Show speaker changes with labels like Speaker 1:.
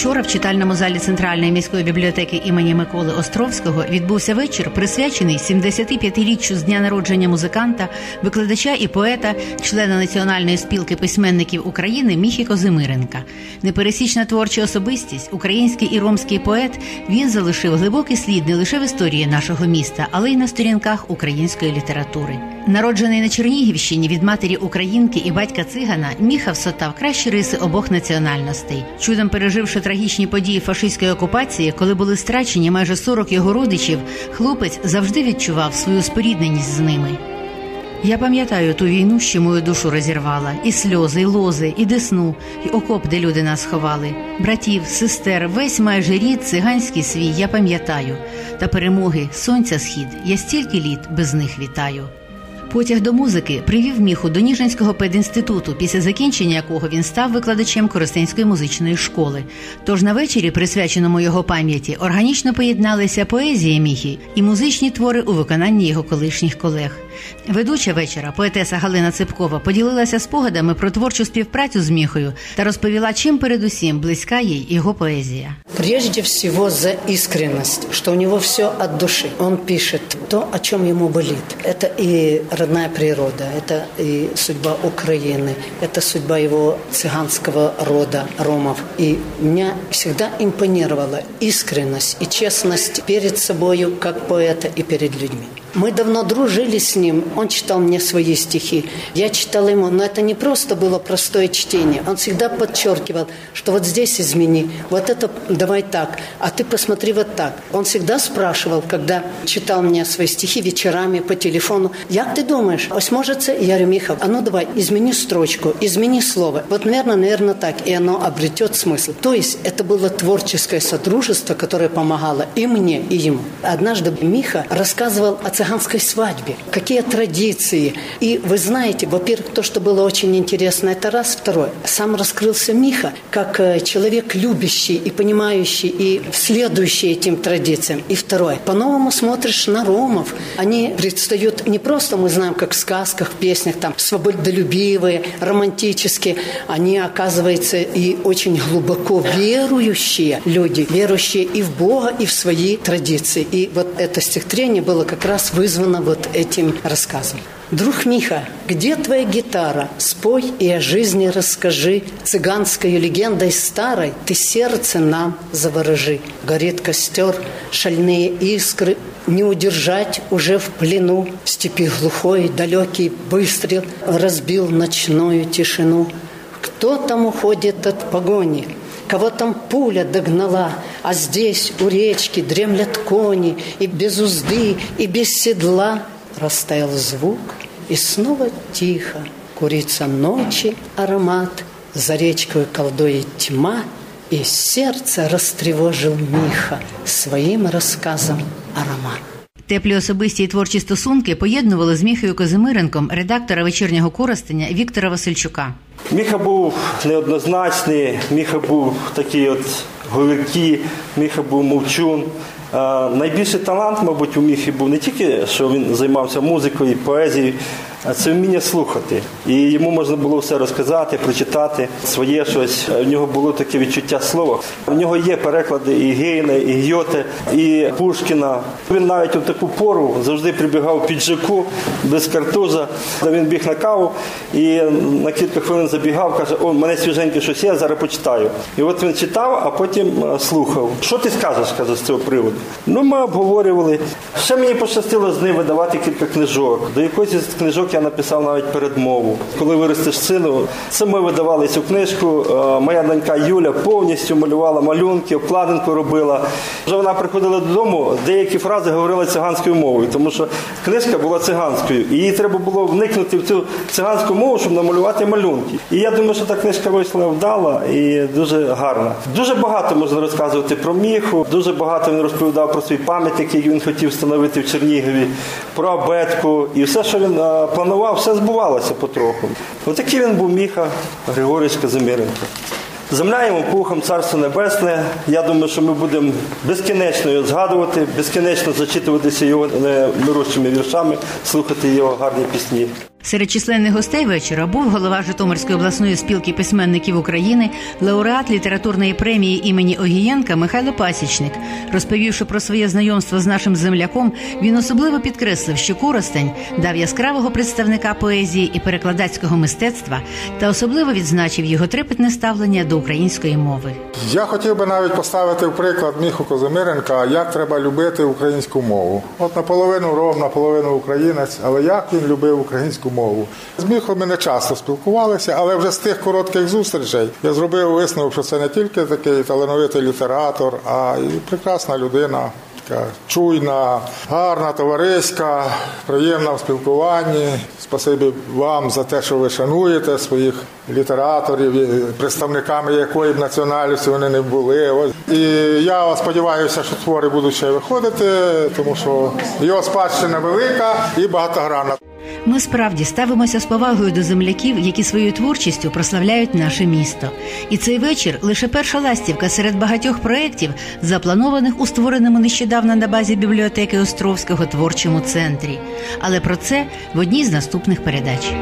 Speaker 1: Учора в читальному залі Центральної міської бібліотеки імені Миколи Островського відбувся вечір, присвячений 75-річчю з дня народження музиканта, викладача і поета, члена Національної спілки письменників України Міхі Козимиренка. Непересічна творча особистість, український і ромський поет. Він залишив глибокий слід не лише в історії нашого міста, але й на сторінках української літератури. Народжений на Чернігівщині від матері українки і батька цигана, Міха всотав кращі риси обох національностей. Чудом переживши трагічні події фашистської окупації, коли були страчені майже 40 його родичів, хлопець завжди відчував свою спорідненість з ними. Я пам'ятаю ту війну, що мою душу розірвала, і сльози, і лози, і десну, і окоп, де люди нас ховали. Братів, сестер, весь майже рід, циганський свій, я пам'ятаю. Та перемоги, сонця схід, я стільки літ без них вітаю. Потяг до музики привів міху до Ніжинського педінституту, після закінчення якого він став викладачем Коростенської музичної школи. Тож на вечорі, присвяченому його пам'яті, органічно поєдналися поезія міхи і музичні твори у виконанні його колишніх колег. Ведуча вечора, поетеса Галина Ципкова, поділилася спогадами про творчу співпрацю з міхою та розповіла, чим передусім близька їй його поезія.
Speaker 2: Прежде всего за искренность, что у него все от души. Он пишет то, о чем ему болит. Это и родная природа, это и судьба Украины, это судьба его цыганского рода, ромов. И меня всегда импонировала искренность и честность перед собою, как поэта, и перед людьми. Мы давно дружили с ним, он читал мне свои стихи, я читал ему, но это не просто было простое чтение, он всегда подчеркивал, что вот здесь измени, вот это давай так, а ты посмотри вот так. Он всегда спрашивал, когда читал мне свои стихи вечерами по телефону, як ты думаешь, ось может це? Я говорю, Миха, а ну давай, измени строчку, измени слово. Вот, наверное, наверное так, и оно обретет смысл. То есть это было творческое сотрудничество, которое помогало и мне, и ему. Однажды Миха рассказывал о цыганской свадьбе, какие традиции. И вы знаете, во-первых, то, что было очень интересно, это раз. Второе, сам раскрылся Миха как э, человек любящий и понимающий, и следующий этим традициям. И второе, по-новому смотришь на ромов. Они предстают не просто, мы знаем, как в сказках, в песнях, там, свободолюбивые, романтические. Они, оказывается, и очень глубоко верующие люди, верующие и в Бога, и в свои традиции. И вот это стихотворение было как раз вызвано вот этим рассказом. Друг Миха, где твоя гитара? Спой и о жизни расскажи. Цыганской легендой старой ты сердце нам заворожи. Горит костер, шальные искры, не удержать уже в плену. В степи глухой далекий выстрел разбил ночную тишину. Кто там уходит от погони? Кого там пуля догнала, а здесь у речки дремлят кони, и без узды, и без седла растаял звук, и снова тихо курится ночи аромат, за речкой колдует тьма, и сердце растревожил Миха своим рассказом аромат.
Speaker 1: Теплі особисті і творчі стосунки поєднували з Міхою Козимиренком редактора вечірнього користення Віктора Васильчука.
Speaker 3: Міха був неоднозначний, Міха був такий от говіркий, Міха був мовчун. Найбільший талант, мабуть, у Міхи був не тільки, що він займався музикою, поезією, це вміння слухати. І йому можна було все розказати, прочитати своє щось. У нього було таке відчуття слова. У нього є переклади і Гейна, і Гьоте, і Пушкіна. Він навіть у таку пору завжди прибігав в піджаку без картуза. Він біг на каву і на кілька хвилин забігав, каже: О, мене свіженьке щось є, я зараз почитаю. І от він читав, а потім е, слухав. Що ти скажеш, каже, з цього приводу? Ну, ми обговорювали. Ще мені пощастило з ним видавати кілька книжок. До якоїсь книжок я написав навіть передмову. Коли виростеш сину, це ми видавали цю книжку. Е, Моя донька Юля повністю малювала малюнки, обкладинку робила. Вже вона приходила додому, деякі фрази говорила циганською мовою, тому що книжка була циганською, і їй треба було вникнути в цю циганську мову, щоб намалювати малюнки. І я думаю, що та книжка вийшла вдала і дуже гарна. Дуже багато можна розказувати про міху, дуже багато він розповідав про свій пам'ятник, який він хотів встановити в Чернігові, про абетку і все, що він е, планував, все збувалося потроху. Отакий він був Міха Григорій Казимиренко. Земля йому пухом, царство небесне. Я думаю, що ми будемо безкінечно його згадувати, безкінечно зачитуватися його немирущими віршами, слухати його гарні пісні.
Speaker 1: Серед численних гостей вечора був голова Житомирської обласної спілки письменників України, лауреат літературної премії імені Огієнка Михайло Пасічник. Розповівши про своє знайомство з нашим земляком, він особливо підкреслив, що Коростень дав яскравого представника поезії і перекладацького мистецтва та особливо відзначив його трепетне ставлення до української мови.
Speaker 4: Я хотів би навіть поставити в приклад Міху Козимиренка, як треба любити українську мову. От наполовину ром, наполовину українець, але як він любив українську мову. З Міхом ми не часто спілкувалися, але вже з тих коротких зустрічей я зробив висновок, що це не тільки такий талановитий літератор, а й прекрасна людина. Чуйна, гарна, товариська, приємна в спілкуванні. Спасибі вам за те, що ви шануєте своїх літераторів, представниками якої б національності вони не були. Ось. І я сподіваюся, що твори будуть ще виходити, тому що його спадщина велика і багатогранна.
Speaker 1: Ми справді ставимося з повагою до земляків, які своєю творчістю прославляють наше місто. І цей вечір лише перша ластівка серед багатьох проєктів, запланованих у створеному нещодавно на базі бібліотеки Островського творчому центрі. Але про це в одній з наступних передач.